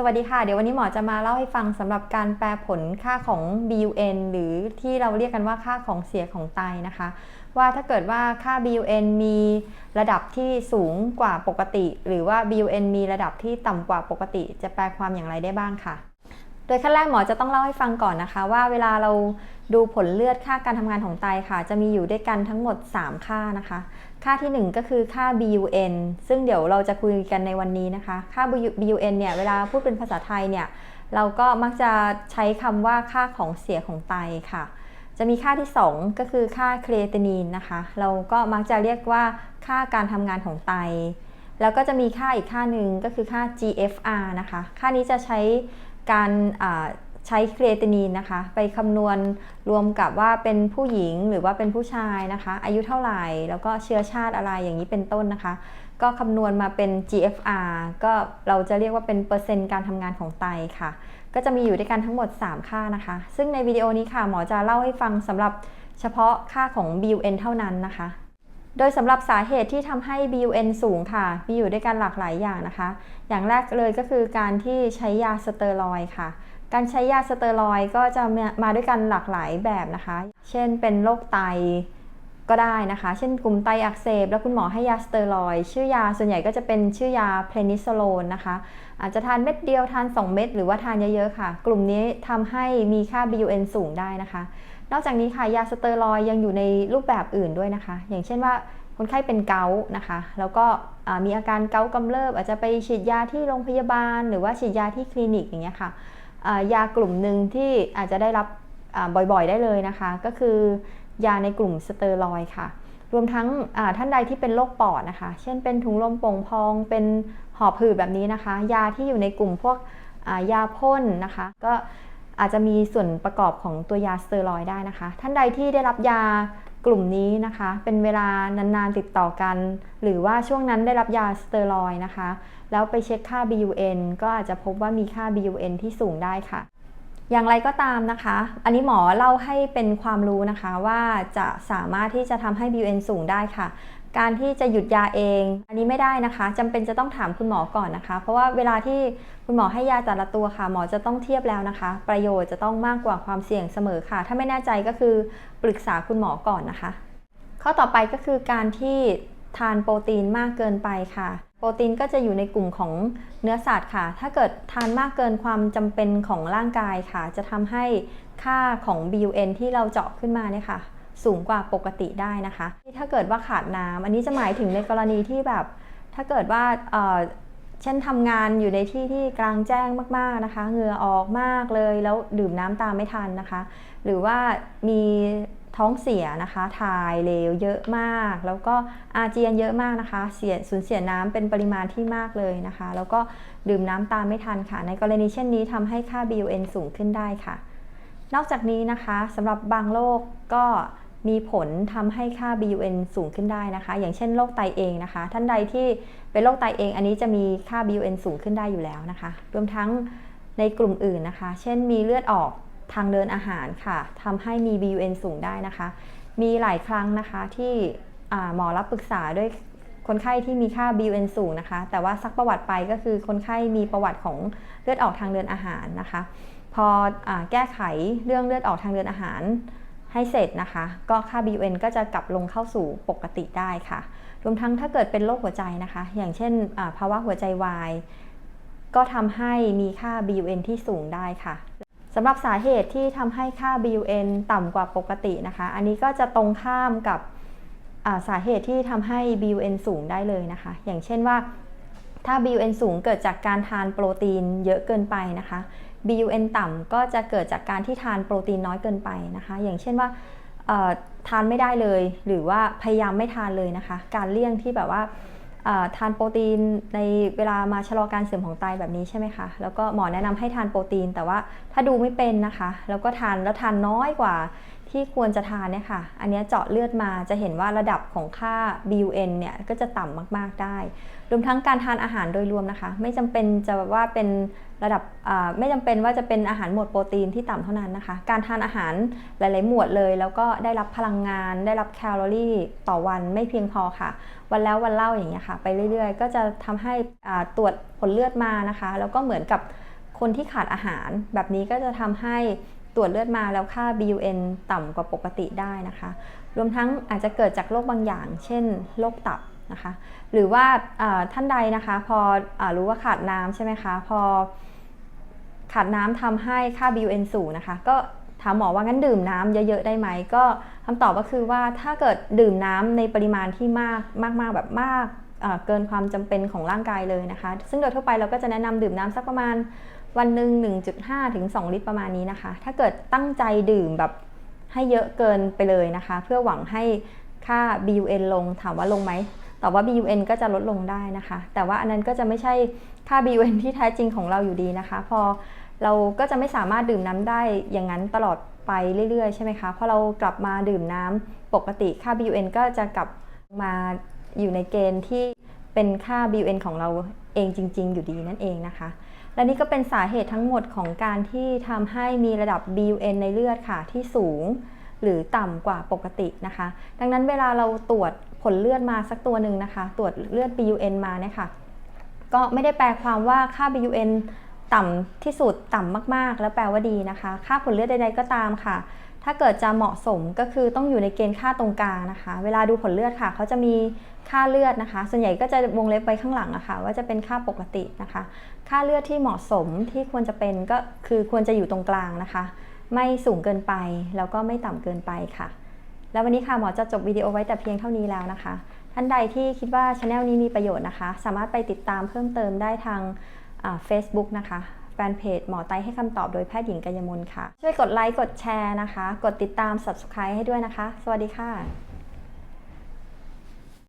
สวัสดีค่ะ เดี๋ยววันนี้หมอจะมาเล่าให้ฟังสำหรับการแปลผลค่าของ BUN หรือที่เราเรียกกันว่าค่าของเสียของไตนะคะ ว่าถ้าเกิดว่าค่า BUN มีระดับที่สูงกว่าปกติ หรือว่า BUN มีระดับที่ต่ำกว่าปกติ จะแปลความอย่างไรได้บ้างค่ะ โดยขั้นแรกหมอจะต้องเล่าให้ฟังก่อนนะคะ ว่าเวลาเราดูผลเลือดค่าการทำงานของไตค่ะ จะมีอยู่ด้วยกันทั้งหมด 3 ค่านะคะ ค่าที่ 1 ก็คือค่า BUN ซึ่งเดี๋ยวเราจะคุยกันในวันนี้นะคะ ค่า BUN เนี่ย เวลาพูดเป็นภาษาไทยเนี่ย เราก็มักจะใช้คำว่าค่าของเสียของไตค่ะ จะมีค่าที่ 2 ก็คือค่าครตินีนนะคะ เราก็มักจะเรียกว่าค่าการทำงานของไต แล้วก็จะมีค่าอีกค่าหนึ่งก็คือค่า GFR นะคะ ค่านี้จะใช้การ ใช้ครีเอตินีนนะคะ ไปคำนวณรวมกับว่าเป็นผู้หญิงหรือว่าเป็นผู้ชายนะคะ อายุเท่าไหร่ แล้วก็เชื้อชาติอะไรอย่างนี้เป็นต้นนะคะ ก็คำนวณมาเป็น GFR ก็เราจะเรียกว่าเป็นเปอร์เซ็นต์การทำงานของไตค่ะ ก็จะมีอยู่ด้วยกันทั้งหมด 3 ค่านะคะ ซึ่งในวิดีโอนี้ค่ะหมอจะเล่าให้ฟังสำหรับเฉพาะค่าของ BUN เท่านั้นนะคะ โดยสำหรับสาเหตุที่ทำให้ BUN สูงค่ะ มีอยู่ด้วยกันหลากหลายอย่างนะคะ อย่างแรกเลยก็คือการที่ใช้ยาสเตียรอยด์ค่ะ การใช้ยาสเตียรอยก็จะมาด้วยกันหลากหลายแบบนะคะ เช่นเป็นโรคไตก็ได้นะคะ เช่นกลุ่มไตอักเสบ แล้วคุณหมอให้ยาสเตียรอย ชื่อยาส่วนใหญ่ก็จะเป็นชื่อยาเพลนิโซโลนนะคะ อาจจะทานเม็ดเดียวทาน 2 เม็ดหรือว่าทานเยอะๆค่ะ กลุ่มนี้ทำให้มีค่า BUN สูงได้นะคะ นอกจากนี้ค่ะยาสเตียรอยยังอยู่ในรูปแบบอื่นด้วยนะคะ อย่างเช่นว่าคนไข้เป็นเกาต์นะคะ แล้วก็มีอาการเกาต์กำเริบอาจจะไปฉีดยาที่โรงพยาบาล หรือว่าฉีดยาที่คลินิกอย่างเงี้ยค่ะ ยากลุ่มหนึ่งที่อาจจะได้รับบ่อยๆได้เลยนะคะ ก็คือยาในกลุ่มสเตียรอยด์ค่ะ รวมทั้งท่านใดที่เป็นโรคปอดนะคะ เช่นเป็นถุงลมโป่งพองเป็นหอบหืดแบบนี้นะคะ ยาที่อยู่ในกลุ่มพวกยาพ่นนะคะ ก็อาจจะมีส่วนประกอบของตัวยาสเตียรอยด์ได้นะคะ ท่านใดที่ได้รับยา กลุ่มนี้นะคะ เป็นเวลานานๆติดต่อกัน หรือว่าช่วงนั้นได้รับยาสเตียรอยนะคะ แล้วไปเช็คค่า BUN ก็อาจจะพบว่ามีค่า BUN ที่สูงได้ค่ะ อย่างไรก็ตามนะคะ อันนี้หมอเล่าให้เป็นความรู้นะคะว่าจะสามารถที่จะทำให้ BUN สูงได้ค่ะ การที่จะหยุดยาเอง อันนี้ไม่ได้นะคะจำเป็นจะต้องถามคุณหมอก่อนนะคะ เพราะว่าเวลาที่คุณหมอให้ยาแต่ละตัวค่ะ หมอจะต้องเทียบแล้วนะคะ ประโยชน์จะต้องมากกว่าความเสี่ยงเสมอค่ะ ถ้าไม่แน่ใจก็คือปรึกษาคุณหมอก่อนนะคะ ข้อต่อไปก็คือการที่ทานโปรตีนมากเกินไปค่ะ โปรตีนก็จะอยู่ในกลุ่มของเนื้อสัตว์ค่ะ ถ้าเกิดทานมากเกินความจำเป็นของร่างกายค่ะ จะทำให้ค่าของ BUN ที่เราเจาะขึ้นมาเนี่ยค่ะ สูงกว่าปกติได้นะคะ ถ้าเกิดว่าขาดน้ำอันนี้จะหมายถึงในกรณีที่แบบ ถ้าเกิดว่าเช่นทำงานอยู่ในที่ที่กลางแจ้งมากๆนะคะ เหงื่อออกมากเลยแล้วดื่มน้ำตามไม่ทันนะคะ หรือว่ามีท้องเสียนะคะถ่ายเหลวเยอะมาก แล้วก็อาเจียนเยอะมากนะคะ เสียสูญเสียน้ำเป็นปริมาณที่มากเลยนะคะ แล้วก็ดื่มน้ำตามไม่ทันค่ะ ในกรณีเช่นนี้ทำให้ค่า BUN สูงขึ้นได้ค่ะ นอกจากนี้นะคะสำหรับบางโรคก็ มีผลทำให้ค่า BUN สูงขึ้นได้นะคะ อย่างเช่นโรคไตเองนะคะ ท่านใดที่เป็นโรคไตเอง อันนี้จะมีค่า BUN สูงขึ้นได้อยู่แล้วนะคะ รวมทั้งในกลุ่มอื่นนะคะ เช่นมีเลือดออกทางเดินอาหารค่ะทำให้มี BUN สูงได้นะคะ มีหลายครั้งนะคะที่หมอรับปรึกษาด้วยคนไข้ที่มีค่า BUN สูงนะคะ แต่ว่าซักประวัติไปก็คือคนไข้มีประวัติของเลือดออกทางเดินอาหารนะคะ พออแก้ไขเรื่องเลือดออกทางเดินอาหาร ให้เสร็จนะคะ ก็ค่า BUN ก็จะกลับลงเข้าสู่ปกติได้ค่ะ รวมทั้งถ้าเกิดเป็นโรคหัวใจนะคะ อย่างเช่นภาวะหัวใจวายก็ทำให้มีค่า BUN ที่สูงได้ค่ะสำหรับสาเหตุที่ทำให้ค่า BUN ต่ำกว่าปกตินะคะ อันนี้ก็จะตรงข้ามกับสาเหตุที่ทำให้ BUN สูงได้เลยนะคะ อย่างเช่นว่าถ้า BUN สูงเกิดจากการทานโปรตีนเยอะเกินไปนะคะ BUN ต่ำก็จะเกิดจากการที่ทานโปรตีนน้อยเกินไปนะคะ อย่างเช่นว่าทานไม่ได้เลย หรือว่าพยายามไม่ทานเลยนะคะ การเลี่ยงที่แบบว่าทานโปรตีนในเวลามาชะลอการเสื่อมของไตแบบนี้ใช่ไหมคะ แล้วก็หมอแนะนำให้ทานโปรตีน แต่ว่าถ้าดูไม่เป็นนะคะ แล้วก็ทานแล้วทานน้อยกว่า ที่ควรจะทานเนี่ยค่ะ อันนี้เจาะเลือดมาจะเห็นว่าระดับของค่า BUN เนี่ยก็จะต่ำมากๆได้ รวมทั้งการทานอาหารโดยรวมนะคะ ไม่จำเป็นจะว่าเป็นระดับไม่จำเป็นว่าจะเป็นอาหารหมวดโปรตีนที่ต่ำเท่านั้นนะคะ การทานอาหารหลาย ๆ หมวดเลย แล้วก็ได้รับพลังงาน ได้รับแคลอรี่ต่อวันไม่เพียงพอค่ะ วันแล้ววันเล่าอย่างเงี้ยค่ะ ไปเรื่อย ๆ ก็จะทำให้ตรวจผลเลือดมานะคะ แล้วก็เหมือนกับคนที่ขาดอาหารแบบนี้ก็จะทำให้ ตรวจเลือดมาแล้วค่า BUN ต่ำกว่าปกติได้นะคะ รวมทั้งอาจจะเกิดจากโรคบางอย่าง เช่นโรคตับนะคะ หรือว่าท่านใดนะคะ พออรู้ว่าขาดน้ำใช่ไหมคะ พอขาดน้ำทำให้ค่า BUN สูงนะคะ ก็ถามหมอว่างั้นดื่มน้ำเยอะๆได้ไหม ก็คำตอบก็คือว่าถ้าเกิดดื่มน้ำในปริมาณที่มากมากๆแบบมากเกินความจำเป็นของร่างกายเลยนะคะ ซึ่งโดยทั่วไปเราก็จะแนะนำดื่มน้ำสักประมาณ วันหนึ่ง1.5 ถึง 2 ลิตรประมาณนี้นะคะ ถ้าเกิดตั้งใจดื่มแบบให้เยอะเกินไปเลยนะคะ เพื่อหวังให้ค่า BUN ลงถามว่าลงไหมตอบว่า BUN ก็จะลดลงได้นะคะ แต่ว่าอันนั้นก็จะไม่ใช่ค่า BUN ที่แท้จริงของเราอยู่ดีนะคะ พอเราก็จะไม่สามารถดื่มน้ำได้อย่างนั้นตลอดไปเรื่อยๆ ใช่ไหมคะพอเรากลับมาดื่มน้ำปกติค่า BUN ก็จะกลับมาอยู่ในเกณฑ์ที่เป็นค่า BUN ของเราเองจริง ๆ อยู่ดีนั่นเองนะคะ และนี่ก็เป็นสาเหตุทั้งหมดของการที่ทำให้มีระดับ BUN ในเลือดค่ะที่สูงหรือต่ำกว่าปกตินะคะ ดังนั้นเวลาเราตรวจผลเลือดมาสักตัวหนึ่งนะคะ ตรวจเลือด BUN มาเนี่ยค่ะ ก็ไม่ได้แปลความว่าค่า BUN ต่ำที่สุดต่ำมากๆ แล้วแปลว่าดีนะคะ ค่าผลเลือดใดๆก็ตามค่ะ ถ้าเกิดจะเหมาะสมก็คือต้องอยู่ในเกณฑ์ค่าตรงกลางนะคะ เวลาดูผลเลือดค่ะเขาจะมีค่าเลือดนะคะ ส่วนใหญ่ก็จะวงเล็บไว้ข้างหลังอะคะว่าจะเป็นค่าปกตินะคะ ค่าเลือดที่เหมาะสมที่ควรจะเป็นก็คือควรจะอยู่ตรงกลางนะคะ ไม่สูงเกินไปแล้วก็ไม่ต่ำเกินไปค่ะ แล้ววันนี้ค่ะหมอจะจบวิดีโอไว้แต่เพียงเท่านี้แล้วนะคะ ท่านใดที่คิดว่าช anel นี้มีประโยชน์นะคะ สามารถไปติดตามเพิ่มเติมได้ทาง เฟซบุ๊กนะคะแฟนเพจหมอไตให้คำตอบโดยแพทย์หญิงกัญมลค่ะ ช่วยกดไลค์ กดแชร์นะคะ กดติดตาม subscribe ให้ด้วยนะคะ สวัสดีค่ะ